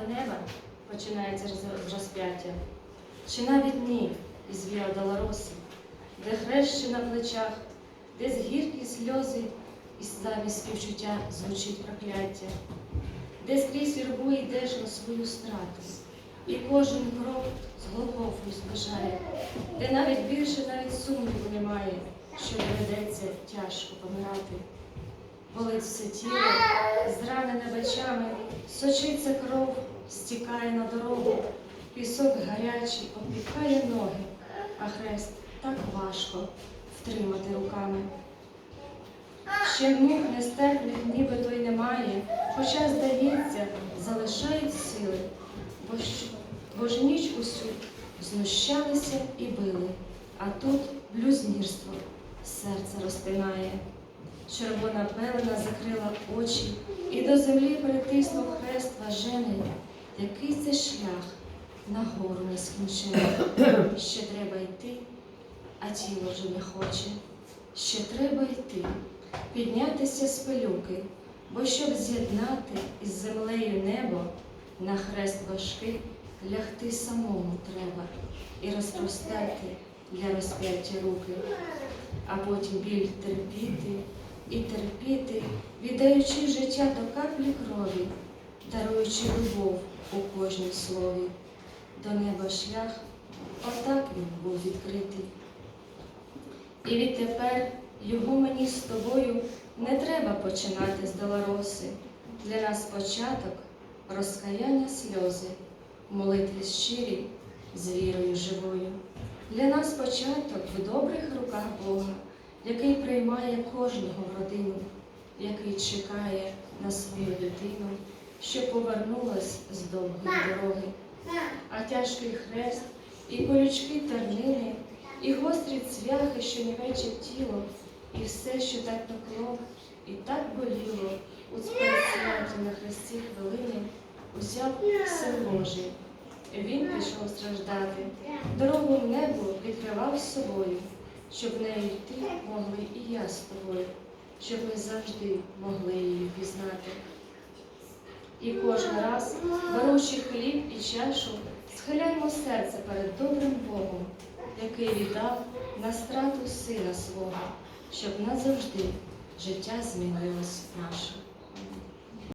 до неба починається роз- розп'яття, чи навіть ні із Віа Долороси, де хрещі на плечах, десь гіркі сльози і замість співчуття звучить прокляття, де скрізь юрбу йдеш на свою страту, і кожен крок з глибокою збежає, де навіть більше навіть сумніву немає, що доведеться тяжко помирати. Болить все тіло, зранене вечами, сочиться кров, стікає на дорогу, пісок гарячий обпікає ноги, а хрест так важко втримати руками. Ще мух нестерпних ніби то й немає, хоча, здається, залишають сили, бо, що, бо ж ніч усю знущалися і били, а тут блюзнірство серце розтинає. Червона пелена закрила очі і до землі притиснув хрест важений. Який це шлях нагору нескінчений. Ще треба йти, а тіло вже не хоче. Ще треба йти, піднятися з пилюки, бо щоб з'єднати із землею небо, на хрест важкий лягти самому треба і розпростерти для розп'яття руки, а потім біль терпіти і терпіти, віддаючи життя до каплі крові, даруючи любов у кожній слові. До неба шлях, отак він був відкритий. І відтепер його мені з тобою не треба починати з долороси. Для нас початок розкаяння сльози, молитви щирі з вірою живою. Для нас початок в добрих руках Бога, який приймає кожного в родину, який чекає на свою дитину, що повернулась з довгої дороги. А тяжкий хрест, і колючки тернини, і гострі цвяхи, що нівечать тіло, і все, що так пекло, і так боліло у спецсвяті на хресті хвилини, узяв син Божий. Він пішов страждати, дорогу в небо відкривав з собою, щоб нею йти могли і я з тобою, щоб ми завжди могли її пізнати. І кожен раз, беручи хліб і чашу, схиляємо серце перед добрим Богом, який віддав на страту сина свого, щоб назавжди життя змінилось наше.